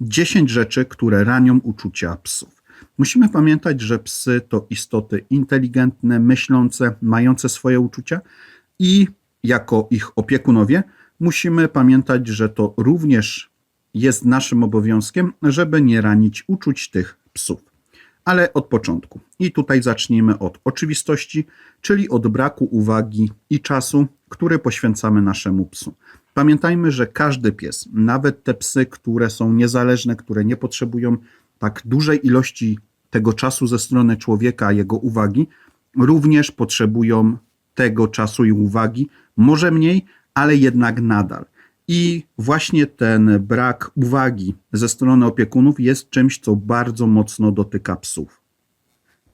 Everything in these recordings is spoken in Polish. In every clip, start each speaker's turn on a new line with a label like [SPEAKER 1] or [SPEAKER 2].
[SPEAKER 1] 10 rzeczy, które ranią uczucia psów. Musimy pamiętać, że psy to istoty inteligentne, myślące, mające swoje uczucia i jako ich opiekunowie musimy pamiętać, że to również jest naszym obowiązkiem, żeby nie ranić uczuć tych psów. Ale od początku. I tutaj zacznijmy od oczywistości, czyli od braku uwagi i czasu, który poświęcamy naszemu psu. Pamiętajmy, że każdy pies, nawet te psy, które są niezależne, które nie potrzebują tak dużej ilości tego czasu ze strony człowieka, jego uwagi, również potrzebują tego czasu i uwagi, może mniej, ale jednak nadal. I właśnie ten brak uwagi ze strony opiekunów jest czymś, co bardzo mocno dotyka psów.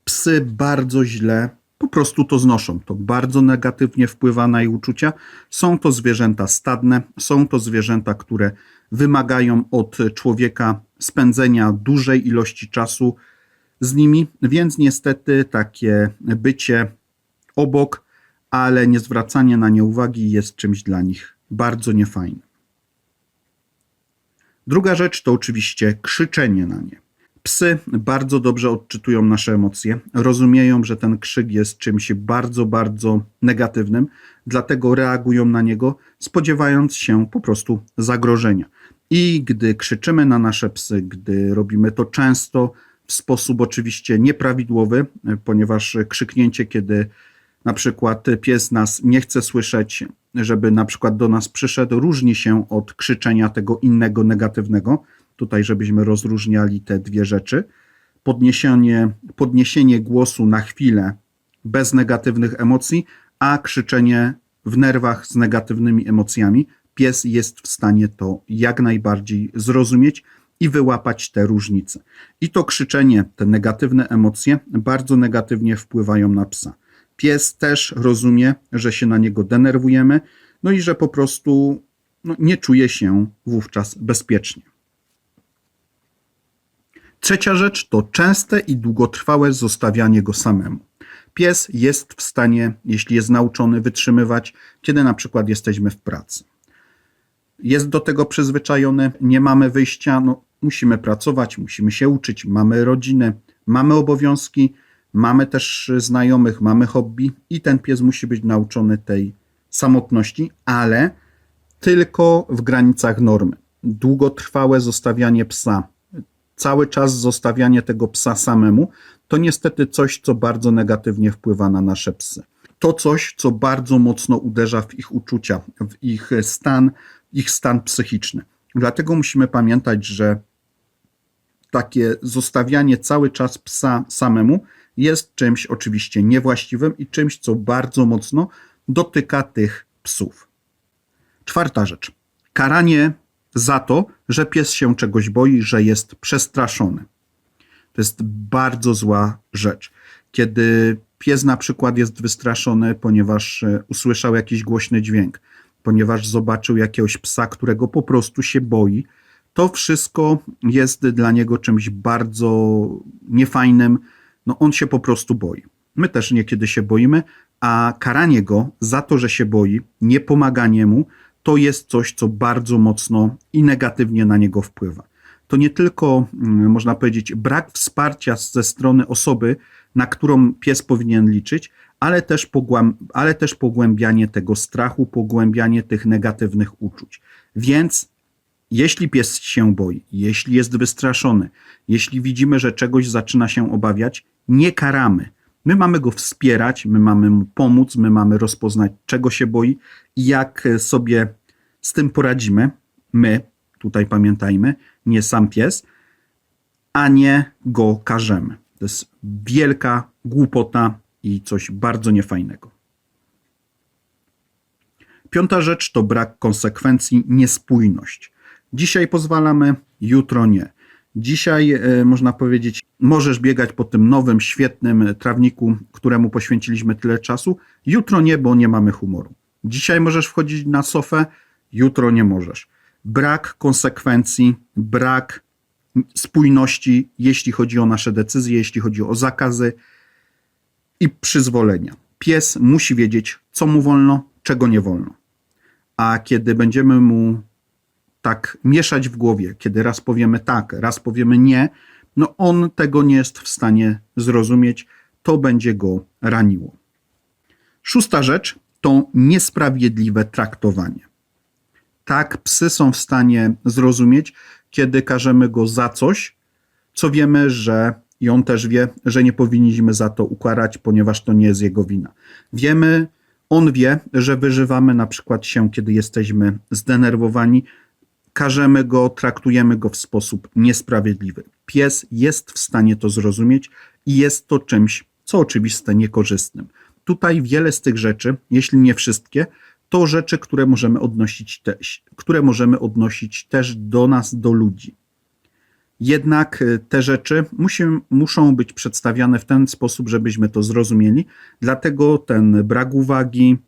[SPEAKER 1] Psy bardzo źle po prostu to znoszą. To bardzo negatywnie wpływa na ich uczucia. Są to zwierzęta stadne, są to zwierzęta, które wymagają od człowieka spędzenia dużej ilości czasu z nimi, więc niestety takie bycie obok, ale nie zwracanie na nie uwagi jest czymś dla nich bardzo niefajnym. Druga rzecz to oczywiście krzyczenie na nie. Psy bardzo dobrze odczytują nasze emocje, rozumieją, że ten krzyk jest czymś bardzo, bardzo negatywnym, dlatego reagują na niego, spodziewając się po prostu zagrożenia. I gdy krzyczymy na nasze psy, gdy robimy to często, w sposób oczywiście nieprawidłowy, ponieważ krzyknięcie, kiedy na przykład pies nas nie chce słyszeć, żeby na przykład do nas przyszedł, różni się od krzyczenia tego innego negatywnego. Tutaj, żebyśmy rozróżniali te dwie rzeczy. Podniesienie, podniesienie głosu na chwilę bez negatywnych emocji, a krzyczenie w nerwach z negatywnymi emocjami. Pies jest w stanie to jak najbardziej zrozumieć i wyłapać te różnice. I to krzyczenie, te negatywne emocje bardzo negatywnie wpływają na psa. Pies też rozumie, że się na niego denerwujemy, no i że po prostu no, nie czuje się wówczas bezpiecznie. Trzecia rzecz to częste i długotrwałe zostawianie go samemu. Pies jest w stanie, jeśli jest nauczony, wytrzymywać, kiedy na przykład jesteśmy w pracy. Jest do tego przyzwyczajony, nie mamy wyjścia, no, musimy pracować, musimy się uczyć, mamy rodzinę, mamy obowiązki, mamy też znajomych, mamy hobby i ten pies musi być nauczony tej samotności, ale tylko w granicach normy. Długotrwałe zostawianie psa, cały czas zostawianie tego psa samemu, to niestety coś, co bardzo negatywnie wpływa na nasze psy. To coś, co bardzo mocno uderza w ich uczucia, w ich stan, ich stan psychiczny. Dlatego musimy pamiętać, że takie zostawianie cały czas psa samemu jest czymś oczywiście niewłaściwym i czymś, co bardzo mocno dotyka tych psów. Czwarta rzecz. Karanie za to, że pies się czegoś boi, że jest przestraszony. To jest bardzo zła rzecz. Kiedy pies na przykład jest wystraszony, ponieważ e, usłyszał jakiś głośny dźwięk, ponieważ zobaczył jakiegoś psa, którego po prostu się boi, to wszystko jest dla niego czymś bardzo niefajnym. No on się po prostu boi. My też niekiedy się boimy, a karanie go za to, że się boi, nie pomaganie mu, to jest coś, co bardzo mocno i negatywnie na niego wpływa. To nie tylko, mm, można powiedzieć, brak wsparcia ze strony osoby, na którą pies powinien liczyć, ale też, ale też pogłębianie tego strachu, pogłębianie tych negatywnych uczuć. Więc jeśli pies się boi, jeśli jest wystraszony, jeśli widzimy, że czegoś zaczyna się obawiać, nie karamy. My mamy go wspierać, my mamy mu pomóc, my mamy rozpoznać, czego się boi i jak sobie z tym poradzimy. My, tutaj pamiętajmy, nie sam pies, a nie go karzemy. To jest wielka głupota i coś bardzo niefajnego. Piąta rzecz to brak konsekwencji, niespójność. Dzisiaj pozwalamy, jutro nie. Dzisiaj e, można powiedzieć, możesz biegać po tym nowym, świetnym trawniku, któremu poświęciliśmy tyle czasu. Jutro nie, bo nie mamy humoru. Dzisiaj możesz wchodzić na sofę, jutro nie możesz. Brak konsekwencji, brak spójności, jeśli chodzi o nasze decyzje, jeśli chodzi o zakazy i przyzwolenia. Pies musi wiedzieć, co mu wolno, czego nie wolno. A kiedy będziemy mu tak mieszać w głowie, kiedy raz powiemy tak, raz powiemy nie, no on tego nie jest w stanie zrozumieć, to będzie go raniło. Szósta rzecz to niesprawiedliwe traktowanie. Tak, psy są w stanie zrozumieć, kiedy karzemy go za coś, co wiemy, że i on też wie, że nie powinniśmy za to ukarać, ponieważ to nie jest jego wina. Wiemy, on wie, że wyżywamy na przykład się, kiedy jesteśmy zdenerwowani, karzemy go, traktujemy go w sposób niesprawiedliwy. Pies jest w stanie to zrozumieć i jest to czymś, co oczywiste, niekorzystnym. Tutaj wiele z tych rzeczy, jeśli nie wszystkie, to rzeczy, które możemy odnosić, te, które możemy odnosić też do nas, do ludzi. Jednak y, te rzeczy musi, muszą być przedstawiane w ten sposób, żebyśmy to zrozumieli. Dlatego ten brak uwagi,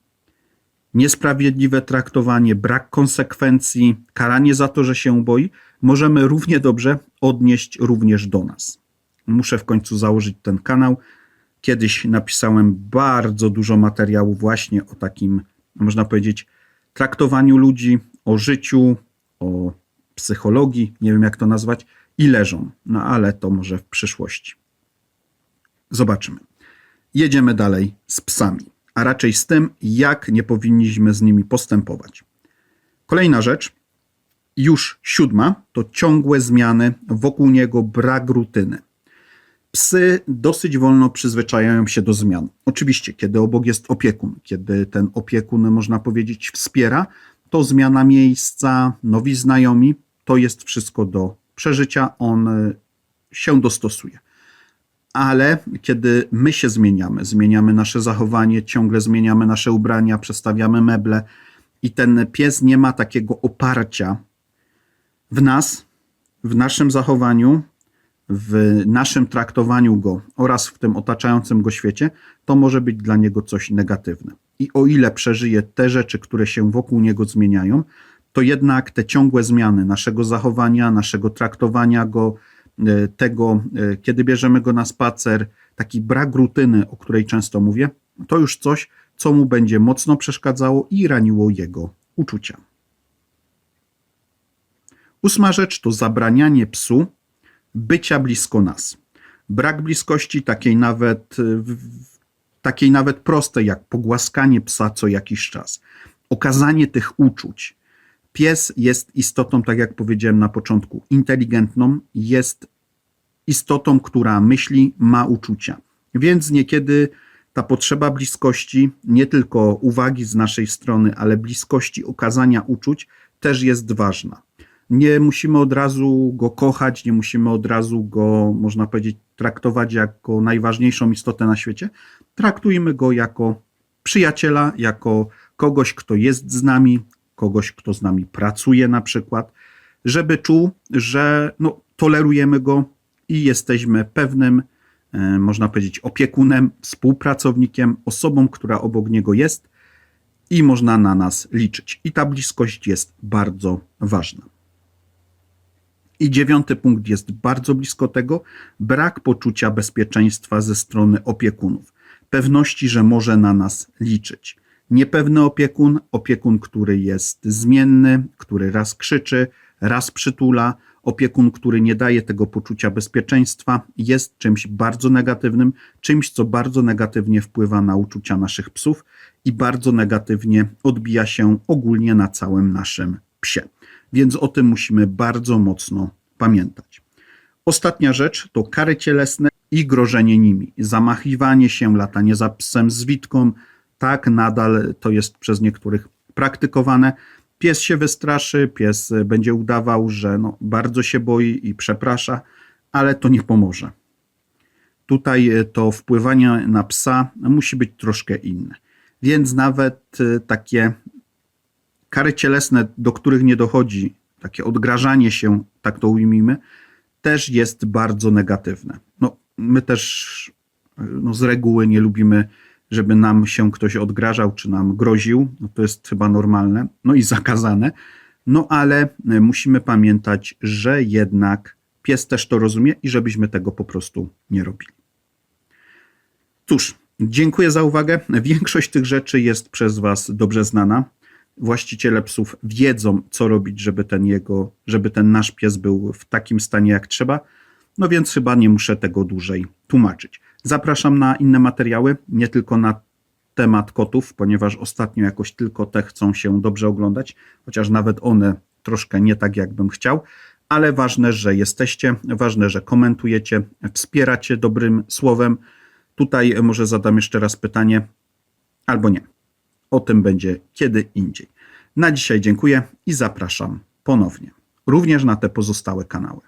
[SPEAKER 1] niesprawiedliwe traktowanie, brak konsekwencji, karanie za to, że się boi, możemy równie dobrze odnieść również do nas. Muszę w końcu założyć ten kanał. Kiedyś napisałem bardzo dużo materiału właśnie o takim, można powiedzieć, traktowaniu ludzi, o życiu, o psychologii, nie wiem jak to nazwać, i leżą. No ale to może w przyszłości. Zobaczymy. Jedziemy dalej z psami, a raczej z tym, jak nie powinniśmy z nimi postępować. Kolejna rzecz, już siódma, to ciągłe zmiany wokół niego, brak rutyny. Psy dosyć wolno przyzwyczajają się do zmian. Oczywiście, kiedy obok jest opiekun, kiedy ten opiekun, można powiedzieć, wspiera, to zmiana miejsca, nowi znajomi, to jest wszystko do przeżycia, on się dostosuje. Ale kiedy my się zmieniamy, zmieniamy nasze zachowanie, ciągle zmieniamy nasze ubrania, przestawiamy meble i ten pies nie ma takiego oparcia w nas, w naszym zachowaniu, w naszym traktowaniu go oraz w tym otaczającym go świecie, to może być dla niego coś negatywne. I o ile przeżyje te rzeczy, które się wokół niego zmieniają, to jednak te ciągłe zmiany naszego zachowania, naszego traktowania go, tego, e, kiedy bierzemy go na spacer, taki brak rutyny, o której często mówię, to już coś, co mu będzie mocno przeszkadzało i raniło jego uczucia. Ósma rzecz to zabranianie psu bycia blisko nas. Brak bliskości, takiej nawet, takiej nawet prostej, jak pogłaskanie psa co jakiś czas. Okazanie tych uczuć. Pies jest istotą, tak jak powiedziałem na początku, inteligentną, jest istotą, która myśli, ma uczucia. Więc niekiedy ta potrzeba bliskości, nie tylko uwagi z naszej strony, ale bliskości okazania uczuć też jest ważna. Nie musimy od razu go kochać, nie musimy od razu go, można powiedzieć, traktować jako najważniejszą istotę na świecie. Traktujmy go jako przyjaciela, jako kogoś, kto jest z nami, kogoś, kto z nami pracuje na przykład, żeby czuł, że no, tolerujemy go i jesteśmy pewnym, e, można powiedzieć, opiekunem, współpracownikiem, osobą, która obok niego jest i można na nas liczyć. I ta bliskość jest bardzo ważna. I dziewiąty punkt jest bardzo blisko tego: brak poczucia bezpieczeństwa ze strony opiekunów, pewności, że może na nas liczyć. Niepewny opiekun, opiekun, który jest zmienny, który raz krzyczy, raz przytula, opiekun, który nie daje tego poczucia bezpieczeństwa, jest czymś bardzo negatywnym, czymś, co bardzo negatywnie wpływa na uczucia naszych psów i bardzo negatywnie odbija się ogólnie na całym naszym psie więc o tym musimy bardzo mocno pamiętać. Ostatnia rzecz to kary cielesne i grożenie nimi. Zamachiwanie się, latanie za psem z witką, tak nadal to jest przez niektórych praktykowane. Pies się wystraszy, pies będzie udawał, że no, bardzo się boi i przeprasza, ale to nie pomoże. Tutaj to wpływanie na psa musi być troszkę inne. Więc nawet takie kary cielesne, do których nie dochodzi, takie odgrażanie się, tak to ujmijmy, też jest bardzo negatywne. No, my też no, z reguły nie lubimy, żeby nam się ktoś odgrażał czy nam groził. No, to jest chyba normalne, no i zakazane. No ale musimy pamiętać, że jednak pies też to rozumie i żebyśmy tego po prostu nie robili. Cóż, dziękuję za uwagę. Większość tych rzeczy jest przez Was dobrze znana. właściciele psów wiedzą, co robić, żeby ten jego, żeby ten nasz pies był w takim stanie jak trzeba. No więc chyba nie muszę tego dłużej tłumaczyć. Zapraszam na inne materiały, nie tylko na temat kotów, ponieważ ostatnio jakoś tylko te chcą się dobrze oglądać, chociaż nawet one troszkę nie tak, jakbym chciał, ale ważne, że jesteście, ważne, że komentujecie, wspieracie dobrym słowem. Tutaj może zadam jeszcze raz pytanie, albo nie. O tym będzie kiedy indziej. Na dzisiaj dziękuję i zapraszam ponownie, również na te pozostałe kanały.